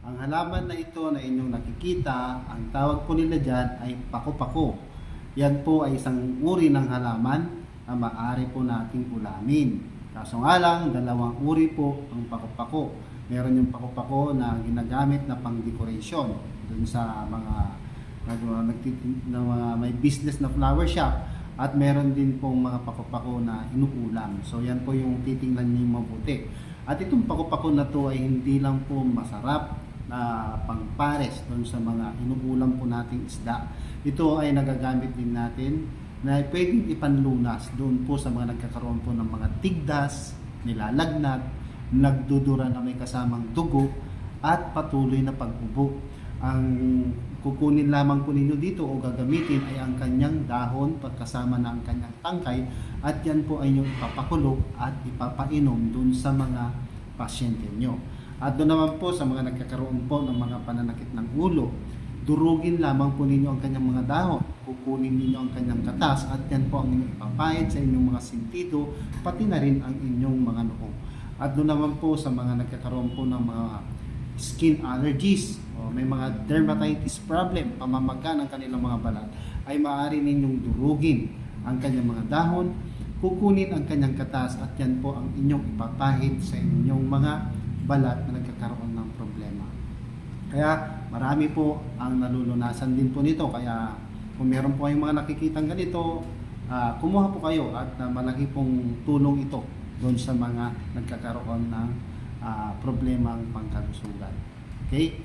Ang halaman na ito na inyong nakikita, ang tawag po nila dyan ay pako-pako. Yan po ay isang uri ng halaman na maaari po nating ulamin. Kaso nga lang, dalawang uri po ang pako-pako. Meron yung pako-pako na ginagamit na pang decoration dun sa mga na mga may business na flower shop at meron din pong mga pako-pako na inuulam. So yan po yung titingnan niyo mabuti. At itong pako-pako na to ay hindi lang po masarap na pangpares doon sa mga inuulam po nating isda. Ito ay nagagamit din natin na pwedeng ipanlunas doon po sa mga nagkakaroon po ng mga tigdas, nilalagnat, nagdudura na may kasamang dugo at patuloy na pag-ubo. Ang kukunin lamang po ninyo dito o gagamitin ay ang kanyang dahon pagkasama na ang kanyang tangkay at yan po ay yung ipapakulo at ipapainom dun sa mga pasyente nyo. At doon naman po sa mga nagkakaroon po ng mga pananakit ng ulo, durugin lamang po ninyo ang kanyang mga dahon. Kukunin ninyo ang kanyang katas at yan po ang inyong ipapahid sa inyong mga sintido, pati na rin ang inyong mga noo. At doon naman po sa mga nagkakaroon po ng mga skin allergies o may mga dermatitis problem, pamamaga ng kanilang mga balat, ay maaari ninyong durugin ang kanyang mga dahon, kukunin ang kanyang katas at yan po ang inyong ipapahid sa inyong mga balat na nagkakaroon ng problema. Kaya marami po ang nalulunasan din po nito. Kaya kung meron po kayong mga nakikitang ganito, ah, kumuha po kayo at ah, malaki pong tulong ito doon sa mga nagkakaroon ng ah, problemang pangkalusugan. Okay?